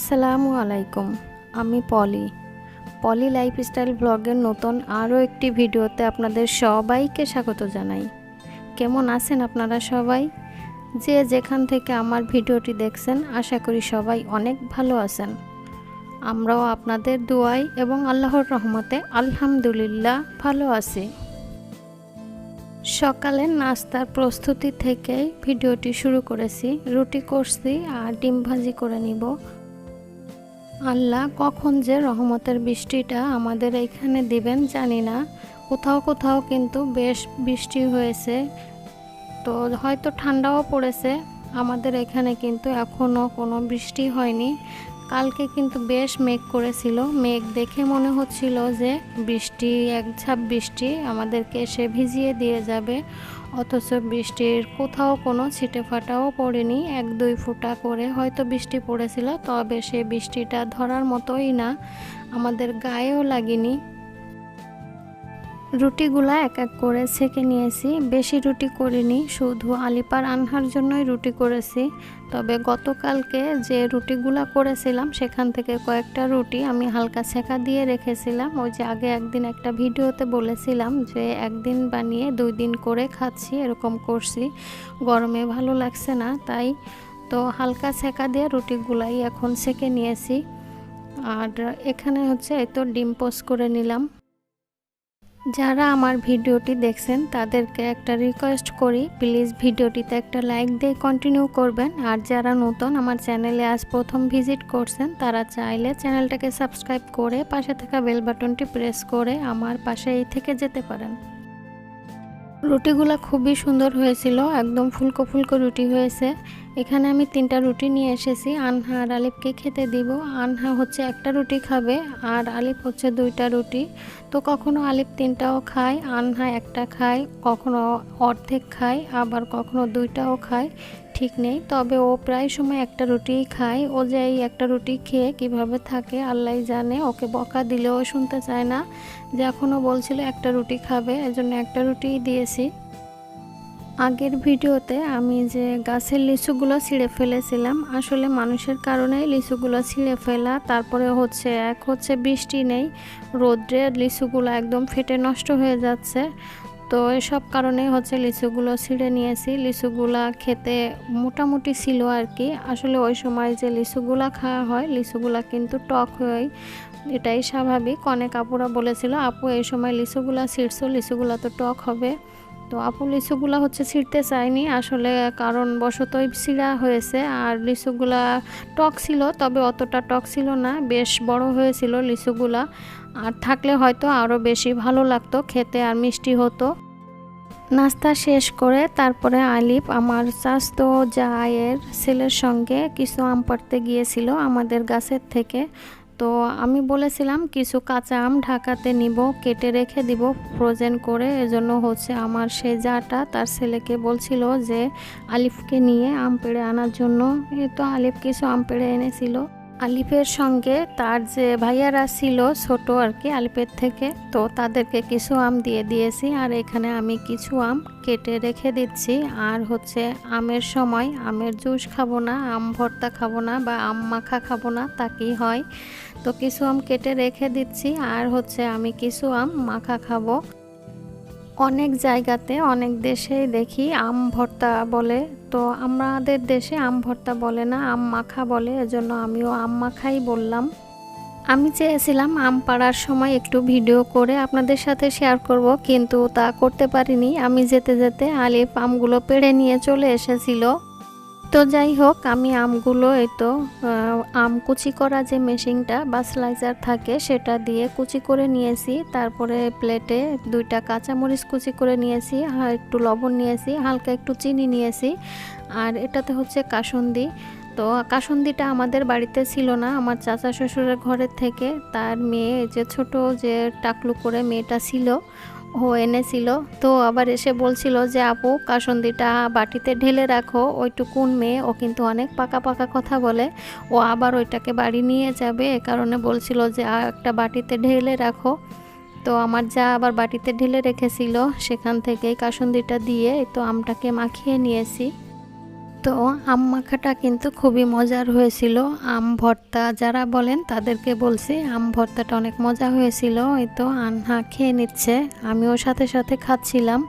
আসসালামু আলাইকুম, আমি পলি। পলি লাইফস্টাইল ব্লগের নতুন আরও একটি ভিডিওতে আপনাদের সবাইকে স্বাগত জানাই। কেমন আছেন আপনারা সবাই? যে যেখান থেকে আমার ভিডিওটি দেখছেন, আশা করি সবাই অনেক ভালো আছেন। আমরাও আপনাদের দোয়াই এবং আল্লাহর রহমতে আলহামদুলিল্লাহ ভালো আছি। সকালের নাস্তার প্রস্তুতি থেকেই ভিডিওটি শুরু করেছি, রুটি করছি আর ডিম ভাজি করে নিব। আল্লাহ কখন যে রহমতের বৃষ্টিটা আমাদের এইখানে দিবেন জানি না। কোথাও কোথাও কিন্তু বেশ বৃষ্টি হয়েছে। তো হয়তো ঠান্ডাও পড়েছে। আমাদের এখানে কিন্তু এখনও কোনো বৃষ্টি হয়নি। কালকে কিন্তু বেশ মেঘ করেছিল। মেঘ দেখে মনে হচ্ছিল যে বৃষ্টি, এক ঝাপ বৃষ্টি আমাদেরকে এসে ভিজিয়ে দিয়ে যাবে। অথচ বৃষ্টির কোথাও কোনো ছিটে ফাটাও পড়েনি। এক দুই ফুটা করে হয়তো বৃষ্টি পড়েছিল, তবে সে বৃষ্টিটা ধরার মতোই না। আমাদের গায়েও লাগেনি। রুটিগুলা এক এক করে ছেঁকে নিয়েছি। বেশি রুটি করিনি, শুধু আলিপার আনহার জন্যই রুটি করেছি। তবে গতকালকে যে রুটিগুলা করেছিলাম, সেখান থেকে কয়েকটা রুটি আমি হালকা ছেঁকা দিয়ে রেখেছিলাম। ওই যে আগে একদিন একটা ভিডিওতে বলেছিলাম যে, একদিন বানিয়ে দুই দিন করে খাচ্ছি, এরকম করছি। গরমে ভালো লাগছে না। তাই তো হালকা ছেঁকা দিয়ে রুটিগুলাই এখন সেকে নিয়েছি। আর এখানে হচ্ছে এই তো ডিম পোস্ট করে নিলাম। যারা আমার ভিডিওটি দেখছেন, তাদেরকে একটা রিকোয়েস্ট করি। প্লিজ ভিডিওটিতে একটা লাইক দিয়ে কন্টিনিউ করবেন। আর যারা নতুন আমার চ্যানেলে আজ প্রথম ভিজিট করছেন, তারা চাইলে চ্যানেলটাকে সাবস্ক্রাইব করে পাশে থাকা বেল বাটনটি প্রেস করে আমার পাশেই থেকে যেতে পারেন। রুটিগুলো খুবই সুন্দর হয়েছিল, একদম ফুলকো ফুলকো রুটি হয়েছে। এখানে আমি তিনটা রুটি নিয়ে এসেছি, আনহা আর আলিফকে খেতে দিব। আনহা হচ্ছে একটা রুটি খাবে, আর আলিফ হচ্ছে দুইটা রুটি। তো কখনো আলিফ তিনটাও খায়, আনহা একটা খায়, কখনো অর্ধেক খায়, আবার কখনো দুইটাও খায়। ঠিক নেই, তবে ও প্রায় সময় একটা রুটিই খায়। ও যে এই একটা রুটি খেয়ে কীভাবে থাকে আল্লাহ জানে। ওকে বকা দিলেও শুনতে চায় না। যে এখনও বলছিল একটা রুটি খাবে, এজন্য একটা রুটিই দিয়েছি। আগের ভিডিওতে আমি যে গাছের লিচুগুলো ছিঁড়ে ফেলেছিলাম, আসলে মানুষের কারণেই লিচুগুলো ছিঁড়ে ফেলা। তারপরে হচ্ছে এক হচ্ছে বৃষ্টি নেই, রোদ্রে লিচুগুলো একদম ফেটে নষ্ট হয়ে যাচ্ছে। তো এসব কারণে হচ্ছে লিচুগুলো ছিঁড়ে নিয়েছি। লিচুগুলা খেতে মোটামুটি ছিল আর কি আসলে ওই সময় যে লিচুগুলা খাওয়া হয়, লিচুগুলা কিন্তু টক হয়। এটাই স্বাভাবিক। অনেক আপুরা বলেছিল, আপু, এই সময় লিচুগুলা ছিঁড়ছো, লিচুগুলা তো টক হবে। তো আপু লিচুগুলা হচ্ছে ছিঁড়তে চাইনি আসলে কারণ বশতই ছিঁড়া হয়েছে। আর লিচুগুলা টক ছিল, তবে অতটা টক ছিল না। বেশ বড় হয়েছিল লিচুগুলা। আর থাকলে হয়তো আরও বেশি ভালো লাগতো, খেতে আর মিষ্টি হতো। নাস্তা শেষ করে তারপরে আলিফ, আমার চাস্তো জায়ের ছেলের সঙ্গে কিছু আম পাড়তে গিয়েছিল আমাদের গাছের থেকে। তো আমি বলেছিলাম, কিছু কাঁচা আম ঢাকাতে নিব, কেটে রেখে দিব ফ্রোজেন করে। এজন্য হচ্ছে আমার সে জাটা তার ছেলেকে বলছিল যে, আলিফকে নিয়ে আম পেড়ে আনার জন্য। এ তো আলিফ কিছু আম পেড়ে এনেছিল। আলিফের সঙ্গে তার যে ভাইয়ারা ছিল ছোট আর কি আলিফের থেকে, তো তাদেরকে কিছু আম দিয়ে দিয়েছি আর এখানে আমি কিছু আম কেটে রেখে দিচ্ছি। আর হচ্ছে আমের সময় আমের জুস খাব না, আম ভর্তা খাব না বা আম মাখা খাব না, তা কি হয়? তো কিছু আম কেটে রেখে দিচ্ছি। আর হচ্ছে আমি কিছু আম মাখা খাব। অনেক জায়গাতে, অনেক দেশেই দেখি আম ভর্তা বলে। তো আমাদের দেশে আম ভর্তা বলে না, আম মাখা বলে, এজন্য আমিও আম মাখাই বললাম। আমি চেয়েছিলাম আম পাড়ার সময় একটু ভিডিও করে আপনাদের সাথে শেয়ার করব, কিন্তু তা করতে পারিনি। আমি যেতে যেতে আলিফ আমগুলো পেড়ে নিয়ে চলে এসেছিল। তো যাই হোক, আমি আমগুলো এই তো আম কুচি করা যে মেশিনটা বা স্লাইসার থাকে, সেটা দিয়ে কুচি করে নিয়েছি। তারপরে প্লেটে দুইটা কাঁচামরিচ কুচি করে নিয়েছি একটু লবণ নিয়েছি, হালকা একটু চিনি নিয়েছি। আর এটাতে হচ্ছে কাসন্দি। তো কাসন্দিটা আমাদের বাড়িতে ছিল না, আমার চাচা শ্বশুরের ঘরের থেকে। তার মেয়ে যে ছোট যে টাকলু করে মেয়েটা ছিল ও এনেছিল। তো আবার এসে বলছিল যে, আপু, কাসন্দিটা বাটিতে ঢেলে রাখো ওইটুকুন মেয়ে? ও কিন্তু অনেক পাকা পাকা কথা বলে। ও আবার ওইটাকে বাড়ি নিয়ে যাবে, এ কারণে বলছিল যে একটা বাটিতে ঢেলে রাখো। তো আমার যা আবার বাটিতে ঢেলে রেখেছিল, সেখান থেকেই কাসন্দিটা দিয়ে তো আমটাকে মাখিয়ে নিয়েছি। তো আম মাখাটা কিন্তু খুবই মজার হয়েছিল। আম ভর্তা যারা বলেন তাদেরকে বলছি, আম ভর্তাটা অনেক মজা হয়েছিল। এই তো আনহা খেয়ে নিচ্ছে, আমিও সাথে সাথে খাচ্ছিলাম।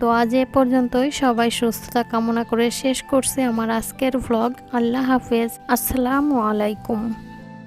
তো আজ এ পর্যন্তই, সবাই সুস্থতা কামনা করে শেষ করছে আমার আজকের ভ্লগ আল্লাহ হাফেজ, আসসালামু আলাইকুম।